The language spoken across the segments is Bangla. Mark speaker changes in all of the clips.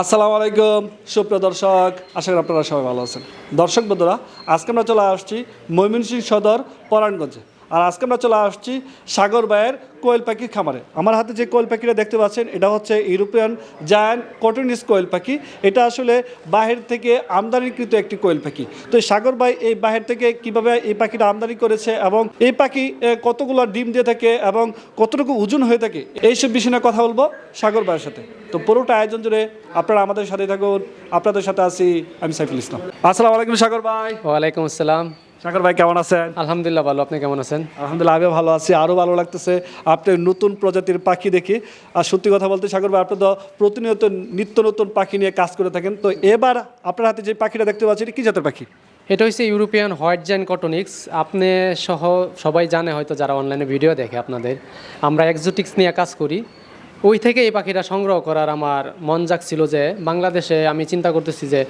Speaker 1: আসসালামু আলাইকুম, সুপ্রিয় দর্শক, আশা করি আপনারা সবাই ভালো আছেন। দর্শক বন্ধুরা, আজকে আমরা চলে আসছি ময়মনসিংহ সদর পরাণগঞ্জে আর আজকে আমরা চলে আসছি সাগর বায়ের কোয়েল পাখির খামারে। আমার হাতে যে কোয়েল পাখিটা দেখতে পাচ্ছেন, এটা হচ্ছে ইউরোপিয়ান জায়ান্ট কটনিস কোয়েল পাখি। এটা আসলে বাহির থেকে আমদানিকৃত একটি কোয়েল পাখি। তো সাগর বাই এই বাহির থেকে কীভাবে এই পাখিটা আমদানি করেছে এবং এই পাখি কতগুলো ডিম দিয়ে থাকে এবং কতটুকু ওজন হয়ে থাকে, এইসব বিষয় নিয়ে কথা বলব সাগর ভাইয়ের সাথে। তো পুরোটা আয়োজন জুড়ে আপনারা আমাদের সাথে থাকুন। আপনাদের সাথে আছি আমি সাইফুল ইসলাম। আসসালামু আলাইকুম সাগর ভাই।
Speaker 2: ওয়ালাইকুম আসসালাম।
Speaker 1: সাগর ভাই কেমন আছেন?
Speaker 2: আলহামদুলিল্লাহ ভালো। আপনি কেমন আছেন?
Speaker 1: আলহামদুলিল্লাহ আমিও ভালো আছি আরও ভালো লাগতেছে। আপনি নতুন প্রজাতির পাখি দেখি। আর সত্যি কথা বলতে সাগর ভাই আপনি তো প্রতিনিয়ত নিত্য নতুন পাখি নিয়ে কাজ করে থাকেন। তো এবার আপনার হাতে যে পাখিটা দেখতে পাচ্ছি এটা কি জাতের পাখি?
Speaker 2: এটা হচ্ছে ইউরোপিয়ান হোয়াইট জেন কটনিক্স। আপনি সহ সবাই জানে হয়তো যারা অনলাইনে ভিডিও দেখে আপনাদের। আমরা এক্সোটিক্স নিয়ে কাজ করি। ওই থেকে এই পাখিটা সংগ্রহ করার আমার মন জাগছিল যে বাংলাদেশে আমি চিন্তা করতেছি যে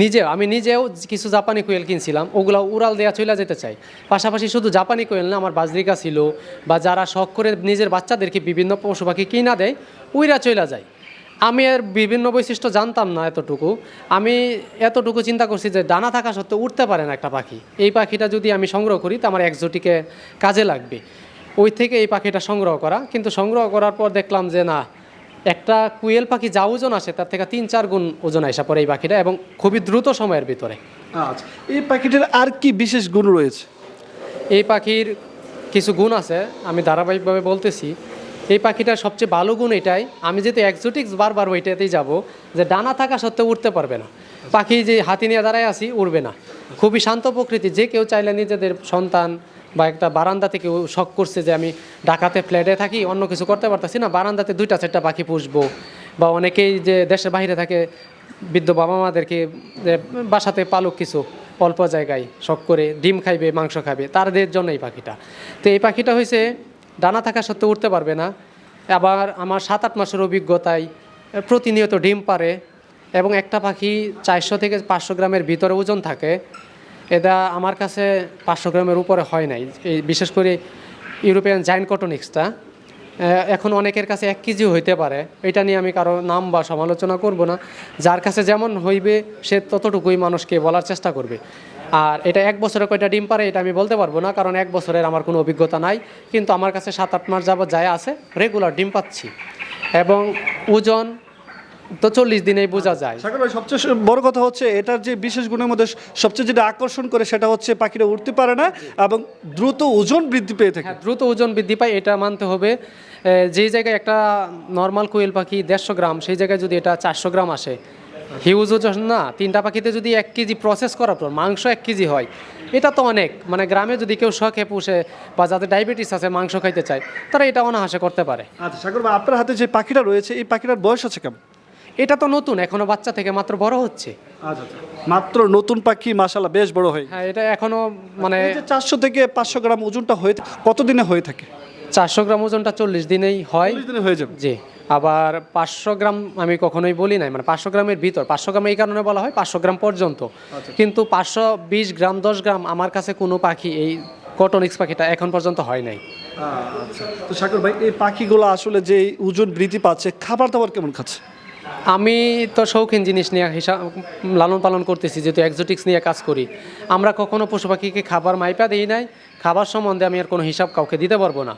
Speaker 2: নিজেও আমি নিজেও কিছু জাপানি কোয়েল কিনছিলাম, ওগুলো উড়াল দেওয়া চলে যেতে চাই। পাশাপাশি শুধু জাপানি কোয়েল না, আমার বাজরিকা ছিল, বা যারা শখ করে নিজের বাচ্চাদেরকে বিভিন্ন পশু পাখি কিনা দেয়, উইরা চলে যায়। আমি এর বিভিন্ন বৈশিষ্ট্য জানতাম না এতটুকু। আমি এতটুকু চিন্তা করছি যে ডানা থাকা সত্ত্বেও উঠতে পারে না একটা পাখি। এই পাখিটা যদি আমি সংগ্রহ করি, তো আমার একজোটিকে কাজে লাগবে। ওই থেকে এই পাখিটা সংগ্রহ করা, কিন্তু সংগ্রহ করার পর দেখলাম যে না একটা কুয়েল পাখি যা ওজন আসে তার থেকে তিন চার গুণ ওজন আসা পড়ে এই পাখিটা এবং খুবই দ্রুত সময়ের ভিতরে।
Speaker 1: আচ্ছা এই পাখিটার আর কি বিশেষ গুণ রয়েছে?
Speaker 2: এই পাখির কিছু গুণ আছে আমি ধারাবাহিকভাবে বলতেছি। এই পাখিটার সবচেয়ে ভালো গুণ এটাই আমি যেহেতু একজোটিক্স বারবার ওইটাতেই যাব যে ডানা থাকা সত্ত্বেও উঠতে পারবে না। পাখি যে হাতি নিয়ে দাঁড়ায় আসি উড়বে না। খুবই শান্ত প্রকৃতি যে কেউ চাইলে নিজেদের সন্তান বা একটা বারান্দা থেকে শখ করছে যে আমি ঢাকাতে ফ্ল্যাটে থাকি, অন্য কিছু করতে পারতেছি না, বারান্দাতে দুইটা চারটা পাখি পুষবো। বা অনেকেই যে দেশের বাইরে থাকে, বৃদ্ধ বাবা মাদেরকে বাসাতে পালক কিছু অল্প জায়গায় শখ করে ডিম খাইবে, মাংস খাবে তাদের জন্য এই পাখিটা। তো এই পাখিটা হয়েছে ডানা থাকা সত্ত্বেও উঠতে পারবে না। আবার আমার সাত আট মাসের অভিজ্ঞতায় প্রতিনিয়ত ডিম পারে এবং একটা পাখি চারশো থেকে পাঁচশো গ্রামের ভিতরে ওজন থাকে। এটা আমার কাছে পাঁচশো গ্রামের উপরে হয় নাই। এই বিশেষ করে ইউরোপিয়ান জাইন্ট কটনিক্সটা এখন অনেকের কাছে এক কেজিও হইতে পারে। এটা নিয়ে আমি কারও নাম বা সমালোচনা করব না। যার কাছে যেমন হইবে, সে ততটুকুই মানুষকে বলার চেষ্টা করবে। আর এটা এক বছরে কয়টা ডিম পারে, এটা আমি বলতে পারব না, কারণ এক বছরের আমার কোনো অভিজ্ঞতা নাই। কিন্তু আমার কাছে সাত আট মাস যাবত যায় আছে রেগুলার ডিম পাচ্ছি। এবং ওজন তো চল্লিশ দিনেই বোঝা যায়।
Speaker 1: সাগর ভাই সবচেয়ে বড় কথা হচ্ছে এটার যে বিশেষ গুণের মধ্যে সবচেয়ে যেটা আকর্ষণ করে সেটা হচ্ছে পাখিরা উঠতে পারে না এবং দ্রুত ওজন বৃদ্ধি পেয়ে থাকে।
Speaker 2: হ্যাঁ দ্রুত ওজন বৃদ্ধি পায় এটা মানতে হবে। যেই জায়গায় একটা নর্মাল কোয়েল পাখি দেড়শো গ্রাম সেই জায়গায় যদি এটা চারশো গ্রাম আসে হিউজ ওজন না তিনটা পাখিতে যদি এক কেজি প্রসেস করার পর মাংস এক কেজি হয় এটা তো অনেক। মানে গ্রামে যদি কেউ শখে পুষে বা যাদের ডায়াবেটিস আছে মাংস খাইতে চায় তারা এটা অনাহাসে করতে পারে।
Speaker 1: আচ্ছা সাগর আপনার হাতে যে পাখিটা রয়েছে এই পাখিটার বয়স আছে কেমন?
Speaker 2: এটা তো নতুন এখনও বাচ্চা থেকে মাত্র বড় হচ্ছে।
Speaker 1: আচ্ছা আচ্ছা। মাত্র নতুন পাখি মাশাল্লাহ বেশ বড় হয়
Speaker 2: হ্যাঁ এটা এখনও মানে
Speaker 1: চারশো থেকে পাঁচশো গ্রাম ওজনটা হয়ে কতদিনে হয়ে থাকে?
Speaker 2: চারশো গ্রাম ওজনটা চল্লিশ দিনেই হয়।
Speaker 1: দিনে হয়ে যাবে।
Speaker 2: জি আবার পাঁচশো গ্রাম আমি কখনোই বলি নাই মানে পাঁচশো গ্রামের ভিতর পাঁচশো গ্রাম এই কারণে বলা হয় পাঁচশো গ্রাম পর্যন্ত। কিন্তু পাঁচশো বিশ গ্রাম দশ গ্রাম আমার কাছে কোনো পাখি এই কটনিক্স পাখিটা এখন পর্যন্ত হয় নাই।
Speaker 1: আচ্ছা তো সাগর ভাই এই পাখিগুলো আসলে যে ওজন বৃদ্ধি পাচ্ছে খাবার দাবার কেমন খাচ্ছে?
Speaker 2: আমি তো শৌখিন জিনিস নিয়ে হিসাব, লালন পালন করতেছি, যেহেতু এক্সোটিক্স নিয়ে কাজ করি। আমরা কখনো পশু পাখিকে খাবার মাইপা দিই নাই, খাবার সম্বন্ধে আমি আর কোনো হিসাব কাউকে দিতে পারব না।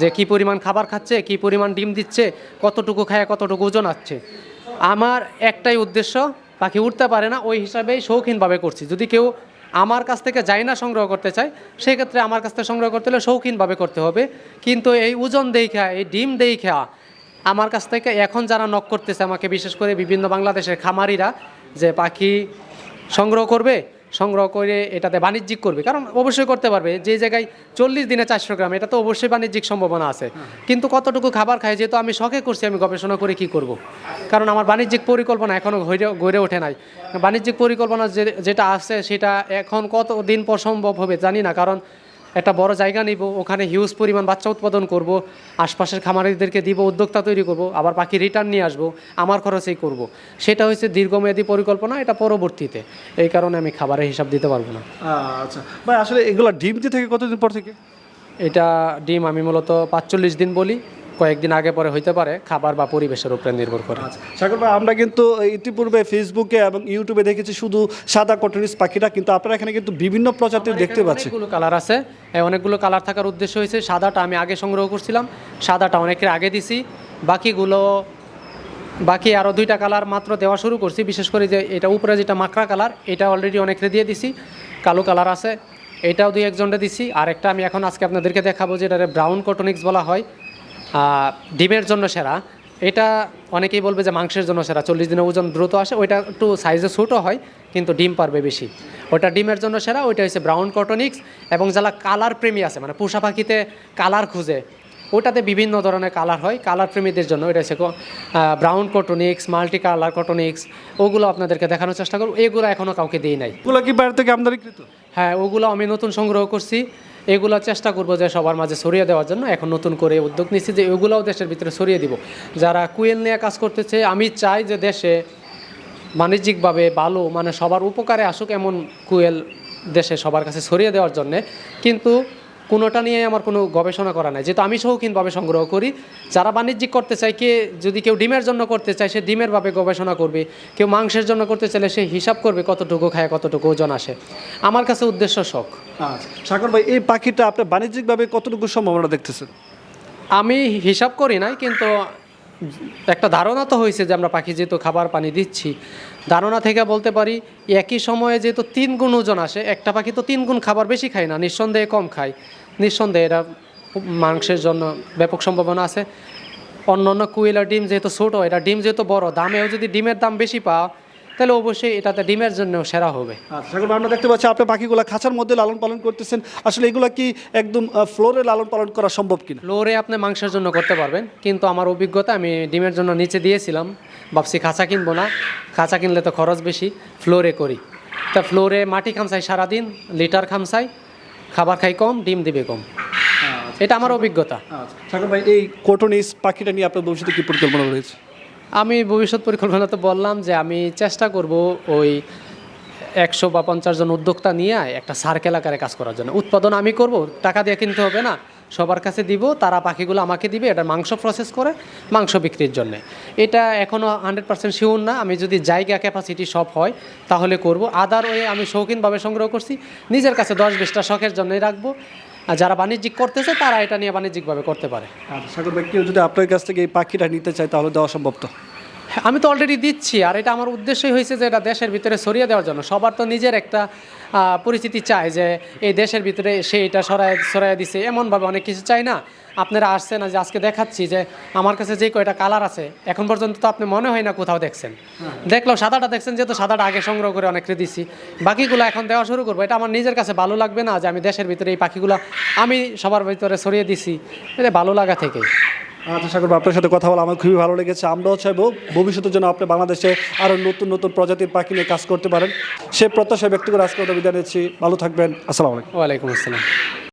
Speaker 2: যে কি পরিমাণ খাবার খাচ্ছে, কি পরিমাণ ডিম দিচ্ছে, কতটুকু খায়, কতটুকু ওজন আসছে আমার একটাই উদ্দেশ্য, পাখি উঠতে পারে না, ওই হিসাবেই শৌখিনভাবে করছি। যদি কেউ আমার কাছ থেকে যাই না সংগ্রহ করতে চায়, সেক্ষেত্রে আমার কাছ থেকে সংগ্রহ করতে হলে শৌখিনভাবে করতে হবে। কিন্তু এই ওজন দেই দেখা এই ডিম দেই দেখা আমার কাছ থেকে এখন যারা নক করতেছে আমাকে, বিশেষ করে বিভিন্ন বাংলাদেশের খামারিরা, যে পাখি সংগ্রহ করবে, সংগ্রহ করে এটাতে বাণিজ্যিক করবে। কারণ অবশ্যই করতে পারবে। যে জায়গায় চল্লিশ দিনে চারশো গ্রাম, এটা তো অবশ্যই বাণিজ্যিক সম্ভাবনা আছে। কিন্তু কতটুকু খাবার খাই যেহেতু আমি শখে করছি, আমি গবেষণা করে কি করব। কারণ আমার বাণিজ্যিক পরিকল্পনা এখনও গড়ে ওঠে নাই। বাণিজ্যিক পরিকল্পনা যেটা আছে, সেটা এখন কত দিন পর সম্ভব হবে জানি না। কারণ একটা বড় জায়গা নিব ওখানে হিউজ পরিমাণ বাচ্চা উৎপাদন করব আশপাশের খামারিদেরকে দিব উদ্যোক্তা তৈরি করব আবার পাখি রিটার্ন নিয়ে আসব আমার খরচেই করব। সেটা হচ্ছে দীর্ঘমেয়াদী পরিকল্পনা এটা পরবর্তীতে। এই কারণে আমি খাবারের হিসাব দিতে পারব না।
Speaker 1: আচ্ছা। ভাই আসলে এগুলো ডিম দিয়ে থেকে কতদিন পর থেকে?
Speaker 2: এটা ডিম আমি মূলত পাঁচচল্লিশ দিন বলি। কয়েকদিন আগে পরে হইতে পারে খাবার বা পরিবেশের উপরে নির্ভর করে।
Speaker 1: সাগর ভাই আমরা কিন্তু ইতিপূর্বে ফেসবুকে এবং ইউটিউবে দেখেছি শুধু সাদা কটরিস পাখিটা কিন্তু আপনারা এখানে কিন্তু বিভিন্ন প্রজাতির দেখতে পাচ্ছি।
Speaker 2: অনেকগুলো কালার আছে। এই অনেকগুলো কালার থাকার উদ্দেশ্য হয়েছে সাদাটা আমি আগে সংগ্রহ করছিলাম সাদাটা অনেকের আগে দিছি। বাকিগুলো বাকি আরও দুইটা কালার মাত্র দেওয়া শুরু করছি বিশেষ করে যে এটা উপরে যেটা মাকড়া কালার এটা অলরেডি অনেকরে দিয়ে দিছি কালো কালার আছে। এটাও দুই একজনটা দিছি আর একটা আমি এখন আজকে আপনাদেরকে দেখাবো যেটা ব্রাউন কটনিক্স বলা হয়। ডিমের জন্য সেরা। এটা অনেকেই বলবে যে মাংসের জন্য সেরা। চল্লিশ দিনের ওজন দ্রুত আসে ওইটা একটু সাইজে ছোটো হয় কিন্তু ডিম পারবে বেশি। ওটা ডিমের জন্য সেরা ওইটা হচ্ছে ব্রাউন কটনিক্স এবং যারা কালার প্রেমী আছে মানে পোষা পাখিতে কালার খুঁজে ওটাতে বিভিন্ন ধরনের কালার হয়। কালার প্রেমীদের জন্য এটা হচ্ছে ব্রাউন কটনিক্স মাল্টি কালার কটনিক্স ওগুলো আপনাদেরকে দেখানোর চেষ্টা করব। এগুলো এখনও কাউকে দিই নাই।
Speaker 1: এগুলো কি বাইরে থেকে আমদানিকৃত
Speaker 2: হ্যাঁ ওগুলো আমি নতুন সংগ্রহ করছি। এগুলো চেষ্টা করব যে সবার মাঝে ছড়িয়ে দেওয়ার জন্য। এখন নতুন করে উদ্যোগ নিচ্ছি যে এগুলোও দেশের ভিতরে ছড়িয়ে দিব। যারা কুয়েল নিয়ে কাজ করতেছে, আমি চাই যে দেশে বাণিজ্যিকভাবে ভালো মানে সবার উপকারে আসুক এমন কুয়েল দেশে সবার কাছে ছড়িয়ে দেওয়ার জন্যে। কিন্তু কোনোটা নিয়ে আমার কোনো গবেষণা করা নাই। যেহেতু আমি শৌখিনভাবে সংগ্রহ করি যারা বাণিজ্যিক করতে চায় কে যদি কেউ ডিমের জন্য করতে চায় সে ডিমের ভাবে গবেষণা করবে। কেউ মাংসের জন্য করতে চাইলে সে হিসাব করবে কতটুকু খায় কতটুকু ওজন আসে। আমার কাছে উদ্দেশ্য শখ।
Speaker 1: আচ্ছা সাগর ভাই এই পাখিটা আপনি বাণিজ্যিকভাবে কতটুকু সম্ভাবনা দেখতেছেন?
Speaker 2: আমি হিসাব করি নাই কিন্তু একটা ধারণা তো হয়েছে যে আমরা পাখি যেহেতু খাবার পানি দিচ্ছি ধারণা থেকে বলতে পারি, একই সময়ে যেহেতু তিন গুণ ওজন আসে, একটা পাখি তো তিন গুণ খাবার বেশি খায় না, নিঃসন্দেহে কম খায়। নিঃসন্দেহে এরা মাংসের জন্য ব্যাপক সম্ভাবনা আছে। অন্য অন্য কুইলার ডিম যেহেতু ছোটো এটা ডিম যেহেতু বড়, দামেও যদি ডিমের দাম বেশি পাও তাহলে অবশ্যই এটাতে ডিমের জন্য সেরা হবে।
Speaker 1: আচ্ছা আমরা দেখতে পাচ্ছি আপনি পাখিগুলো খাঁচার মধ্যে লালন পালন করতেছেন। আসলে এগুলো কি একদম ফ্লোরে লালন পালন করা সম্ভব কিনা?
Speaker 2: ফ্লোরে আপনি মাংসের জন্য করতে পারবেন কিন্তু আমার অভিজ্ঞতা আমি ডিমের জন্য নিচে দিয়েছিলাম। ভাবছি খাঁচা কিনবো না খাঁচা কিনলে তো খরচ বেশি ফ্লোরে করি। তা ফ্লোরে মাটি খামসাই সারাদিন লিটার খামসাই খাবার খাই কম ডিম দিবে কম। এটা আমার অভিজ্ঞতা।
Speaker 1: আচ্ছা। সাগর ভাই এই কোটনিস পাখিটা নিয়ে আপনার ভবিষ্যতে কি পরিকল্পনা রয়েছে?
Speaker 2: আমি ভবিষ্যৎ পরিকল্পনা তো বললাম যে আমি চেষ্টা করব ওই একশো বা পঞ্চাশ জন উদ্যোক্তা নিয়ে একটা সার্কেল আকারে কাজ করার জন্য। উৎপাদন আমি করব, টাকা দিয়ে কিনতে হবে না। সবার কাছে দিব, তারা পাখিগুলো আমাকে দিবে, এটা মাংস প্রসেস করে, মাংস বিক্রির জন্য। এটা এখনও হান্ড্রেড পার্সেন্ট শিওর না। আমি যদি জায়গা ক্যাপাসিটি সব হয়, তাহলে করব। আদার ওয়ে আমি শৌখিনভাবে সংগ্রহ করছি। নিজের কাছে দশ বিশটা শখের জন্যই রাখব। আর যারা বাণিজ্যিক করতেছে, তারা এটা নিয়ে বাণিজ্যিকভাবে করতে পারে।
Speaker 1: আর সাগর কেউ যদি আপনার কাছ থেকে এই পাখিটা নিতে চায়, তাহলে দেওয়া সম্ভব তো?
Speaker 2: আমি তো অলরেডি দিচ্ছি, আর এটা আমার উদ্দেশ্যই হয়েছে যে এটা দেশের ভিতরে ছড়িয়ে দেওয়ার জন্য। সবার তো নিজের একটা পরিচিতি চায় যে এই দেশের ভিতরে সে এটা সরাই ছড়াই দিছে। এমনভাবে অনেক কিছু চাই না। আপনারা আসছেন যে আজকে দেখাচ্ছি যে আমার কাছে যে কয়টা কালার আছে, এখন পর্যন্ত তো আপনি মনে হয় না কোথাও দেখছেন। দেখল, সাদাটা দেখছেন যেহেতু সাদাটা আগে সংগ্রহ করে অনেককে দিছি। বাকিগুলো এখন দেওয়া শুরু করব। এটা আমার নিজের কাছে ভালো লাগবে না যে আমি দেশের ভিতরে এই পাখিগুলো আমি সবার ভিতরে ছড়িয়ে দিছি। এটা ভালো লাগা থেকেই।
Speaker 1: আচ্ছা সাগর আপনার সাথে কথা বলা আমার খুবই ভালো লেগেছে। আমরাও চাইব ভবিষ্যতের জন্য আপনি বাংলাদেশে আরও নতুন নতুন প্রজাতির পাখি নিয়ে কাজ করতে পারেন। সে প্রত্যাশা ব্যক্তিগত আজকে বিদায় নিচ্ছি। ভালো থাকবেন। আসসালামু আলাইকুম।
Speaker 2: ওয়ালাইকুম আসসালাম।